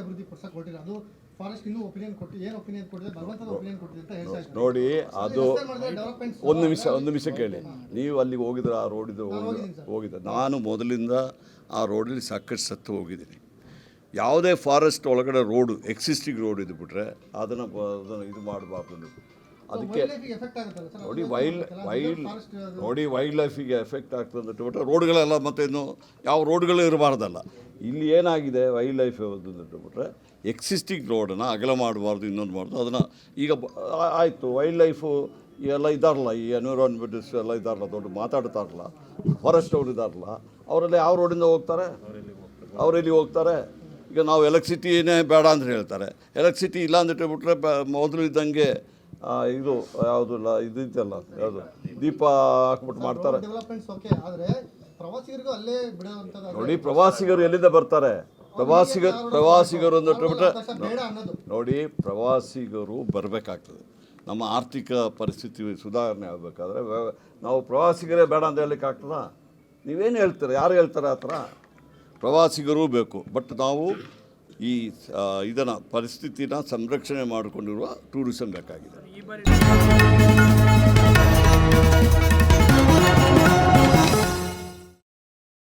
ಅಭಿವೃದ್ಧಿ ಪಡಿಸಕ್ಕೆ ಹೊರಟಿಲ್ಲ. ಅದು ಫಾರೆಸ್ಟ್ ಇನ್ನೂ ಒಪಿನಿಯನ್ ಕೊಟ್ಟು ಏನು ಒಪಿನಿಯನ್ ಕೊಟ್ಟಿದೆ? ಭಗವಂತದ ಒಪಿನಿಯನ್ ಕೊಟ್ಟಿದೆ ಅಂತ ಹೇಳ್ತಾ ಇದ್ದಾರೆ. ನೋಡಿ ಅದು ಒಂದು ನಿಮಿಷ ಒಂದು ನಿಮಿಷ ಕೇಳಿ. ನೀವು ಅಲ್ಲಿಗೆ ಹೋಗಿದ್ರೆ ಆ ರೋಡಿದು ಹೋಗಿದ್ದೆ. ನಾನು ಮೊದಲಿಂದ ಆ ರೋಡಲ್ಲಿ ಸಾಕಷ್ಟು ಸತ್ತು ಹೋಗಿದ್ದೀನಿ. ಯಾವುದೇ ಫಾರೆಸ್ಟ್ ಒಳಗಡೆ ರೋಡು ಎಕ್ಸಿಸ್ಟಿಂಗ್ ರೋಡ್ ಇದು ಬಿಟ್ರೆ ಅದನ್ನು ಅದನ್ನು ಇದು ಮಾಡಬಾರ್ದು ನೀವು. ಅದಕ್ಕೆ ನೋಡಿ ವೈಲ್ಡ್ ವೈಲ್ಡ್ ನೋಡಿ ವೈಲ್ಡ್ ಲೈಫಿಗೆ ಎಫೆಕ್ಟ್ ಆಗ್ತದೆ ಅಂತ ಬಿಟ್ಟರೆ ರೋಡ್ಗಳೆಲ್ಲ ಮತ್ತೆ ಇನ್ನು ಯಾವ ರೋಡ್ಗಳು ಇರಬಾರ್ದಲ್ಲ. ಇಲ್ಲಿ ಏನಾಗಿದೆ? ವೈಲ್ಡ್ ಲೈಫ್ ಬಿಟ್ಟರೆ ಎಕ್ಸಿಸ್ಟಿಂಗ್ ರೋಡನ್ನು ಅಗಲ ಮಾಡಬಾರ್ದು, ಇನ್ನೊಂದು ಮಾಡೋದು, ಅದನ್ನು ಈಗ ಆಯಿತು ವೈಲ್ಡ್ ಲೈಫು ಎಲ್ಲ ಇದ್ದಾರಲ್ಲ ಈ ಎನ್ವಿರಾನ್ಮೆಂಟಿಸ್ಟ್ ಎಲ್ಲ ಇದ್ದಾರಲ್ಲ ದೊಡ್ಡ ಮಾತಾಡ್ತಾರಲ್ಲ ಫಾರೆಸ್ಟ್ ಅವ್ರು ಇದಾರಲ್ಲ ಅವರೆಲ್ಲ ಯಾವ ರೋಡಿಂದ ಹೋಗ್ತಾರೆ? ಅವರೆಲ್ಲಿ ಹೋಗ್ತಾರೆ? ಈಗ ನಾವು ಎಲೆಕ್ಟ್ರಿಸಿಟಿನೇ ಬೇಡ ಅಂತ ಹೇಳ್ತಾರೆ. ಎಲೆಕ್ಟ್ರಿಸಿಟಿ ಇಲ್ಲ ಅಂತ ಹೇಳ್ಬಿಟ್ರೆ ಮೊದಲು ಇದ್ದಂಗೆ ಇದು ಯಾವುದು ಇಲ್ಲ ಇದು ಇದೆಯಲ್ಲ ಯಾವುದು? ದೀಪ ಹಾಕ್ಬಿಟ್ಟು ಮಾಡ್ತಾರೆ. ನೋಡಿ ಪ್ರವಾಸಿಗರು ಎಲ್ಲಿಂದ ಬರ್ತಾರೆ? ಪ್ರವಾಸಿಗರು ಪ್ರವಾಸಿಗರು ಅಂತ ಹೇಳ್ಬಿಟ್ರೆ ನೋಡಿ ಪ್ರವಾಸಿಗರು ಬರಬೇಕಾಗ್ತದೆ. ನಮ್ಮ ಆರ್ಥಿಕ ಪರಿಸ್ಥಿತಿ ಸುಧಾರಣೆ ಆಗಬೇಕಾದ್ರೆ ನಾವು ಪ್ರವಾಸಿಗರೇ ಬೇಡ ಅಂತ ಹೇಳಲಿಕ್ಕೆ ಆಗ್ತದಾ ನೀವೇನು ಹೇಳ್ತೀರಾ? ಯಾರು ಹೇಳ್ತಾರೆ ಆ ಥರ ಪ್ರವಾಸಿಗರೂ ಬೇಕು. ಬಟ್ ನಾವು ಈ ಇದನ್ನು ಪರಿಸ್ಥಿತಿನ ಸಂರಕ್ಷಣೆ ಮಾಡಿಕೊಂಡಿರುವ ಟೂರಿಸಂ ಬೇಕಾಗಿದೆ.